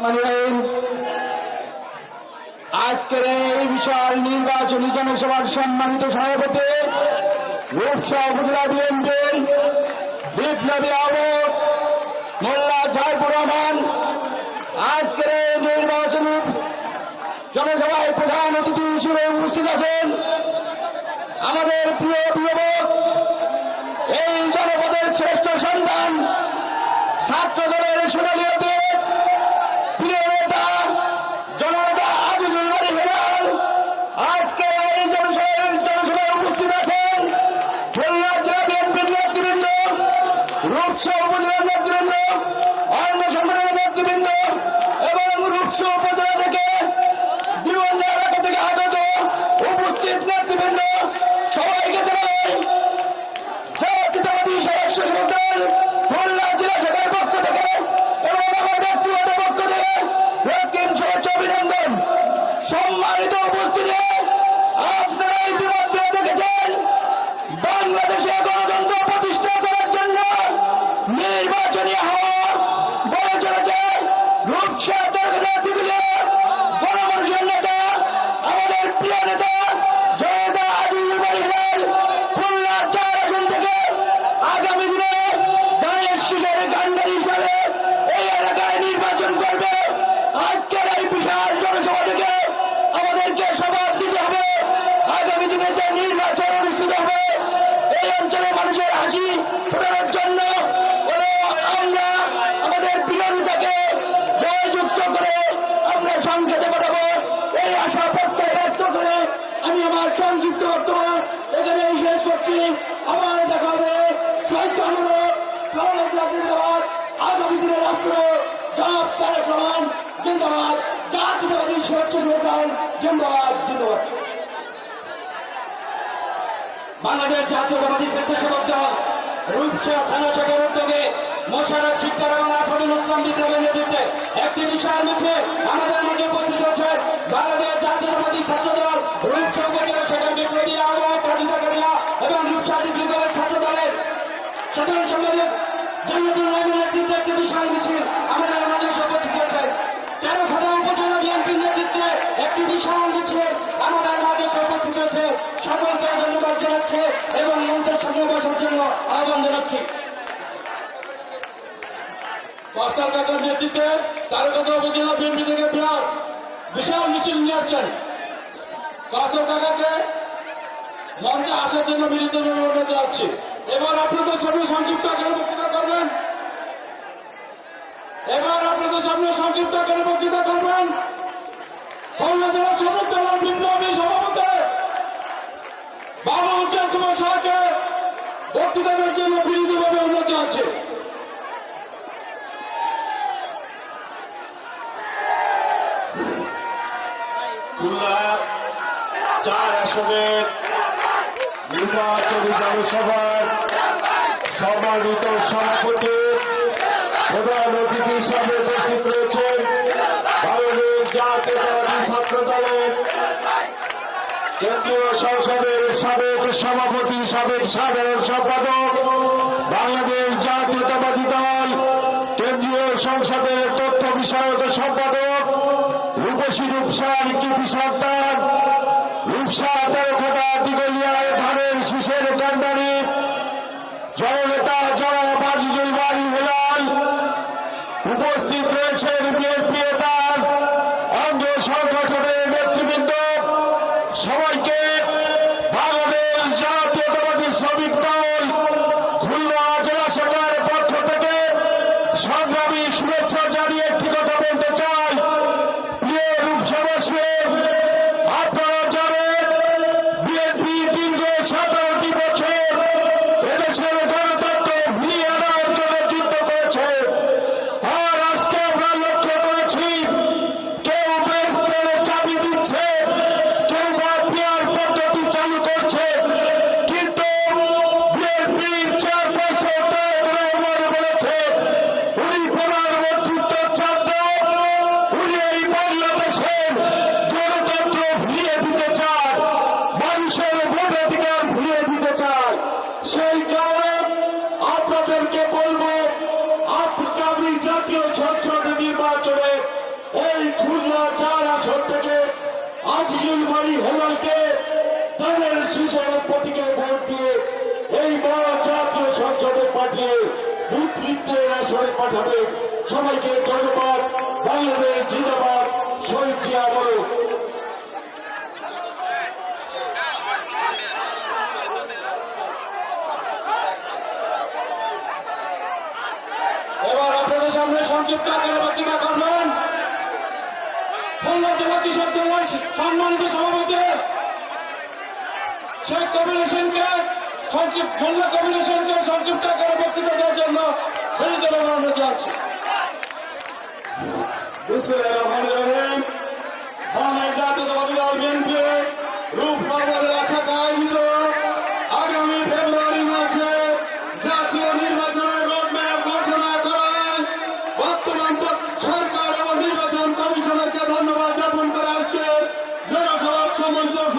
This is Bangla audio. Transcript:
রহমান রহিম আজকের এই বিশাল নির্বাচনী জনসভার সম্মানিত সভাপতি, রূপসা উপজেলা বিএনপির বিপ্লবী আহ্বক মোল্লা জাহিবুর রহমান। আজকের এই নির্বাচনী জনসভায় প্রধান অতিথি হিসেবে উপস্থিত আছেন আমাদের প্রিয় অভিভাবক, এই জনপদের শ্রেষ্ঠ সন্তান ছাত্র দলের সোনালী অতীত প্রিয় নেতা জননেতা আজিজুল বাড়ি হেলাল আজকে এই জনসভায় জনসভায় উপস্থিত আছেন খুলনা জেলা বিএনপির নেতৃবৃন্দ রূপসা উপজেলার নেতৃবৃন্দ অন্য সংগঠনের নেতৃবৃন্দ এবং রূপসা উপজেলা থেকে জীবন এলাকা থেকে আগত উপস্থিত নেতৃবৃন্দ, সবাইকে জানাই জাতীয়তাবাদী সদস্য সংগঠন খুলনা জেলা শাখার পক্ষ থেকে এবং আমার ব্যক্তিগত পক্ষ থেকে রক্তিম সম্মানিত উপস্থিতি, আপনারা ইতিমধ্যে দেখেছেন, বাংলাদেশে গণতন্ত্র প্রতিষ্ঠা করার জন্য নির্বাচনী হওয়ার বলে চলেছে রূপসা তরকারি জিন্দাবাদ জাতীয়তাবাদী স্বচ্ছ সরকার, জিন্দাবাদ জিন্দাবাদ। বাংলাদেশ জাতীয়তাবাদী স্বেচ্ছাসেবক দল, রূপসা থানা শাখার উদ্যোগে মোশারফ শিক্ষার এবং আসরুল ইসলাম বিদ্যালয়ের নেতৃত্বে একটি বিশাল মিছিল আহ্বান জানাচ্ছি কাকার নেতৃত্বে তারকাটা উপজেলা বিএনপি থেকে বিরাট বিশাল মিছিল নিয়ে আসছেন। পাঁচটার কাকাকে মঞ্চে আসার জন্য বিনীতভাবে অনুরোধ জানাচ্ছি। এবার আপনাদের সামনে সংক্ষিপ্ত আকারে বক্তৃতা করবেন। এবার আপনাদের সামনে সংক্ষিপ্ত আকারে বক্তৃতা করবেন। শ্রমিক দলের বিপ্লবী সভাপতি বাবু উজ্জ্বল কুমার শাহকে বক্তৃতা চার আসনের নির্বাচনী জনসভার সম্মানিত সভাপতি, প্রধান অতিথি হিসাবে উপস্থিত রয়েছেন বাংলাদেশ জাতীয়তাবাদী ছাত্র দলের কেন্দ্রীয় সংসদের সাবেক সভাপতি, সাবেক সাধারণ সম্পাদক বাংলাদেশ জাতীয়তাবাদী দল, কেন্দ্রীয় সংসদের তথ্য বিষয়ক সম্পাদক রূপসী রূপসার কৃপি সন্তান রূপসা তেরোখাটা দিগলিয়ায় ধানের শীষের কান্ডারি জননেতা যারা বাজিজুল বাড়ি হেলাল উপস্থিত রয়েছেন বিএনপি নেতার অঙ্গ সংগঠনের নেতৃবৃন্দ। সবাইকে বাংলাদেশ জাতীয়তাবাদী শ্রমিক দল Joshua শিশুর প্রতীকে ভোট দিয়ে এই বড় জাতীয় সংসদে পাঠিয়ে বুথ লিপ্তের আসরে পাঠাবে। সবাইকে ধন্যবাদ। বাংলাদেশ জিন্দাবাদ। শহীদ জিয়া বলো। এবার আপনাদের সামনে সম্মানিত সভাপতি। শেখ কমিউনিশনকে সংক্ষিপ্ত মূল্য কমিউনিশনকে সংক্ষিপ্ত আকারে বক্তৃতা দেওয়ার জন্য জানাচ্ছি বিসমিল্লাহির রহমানির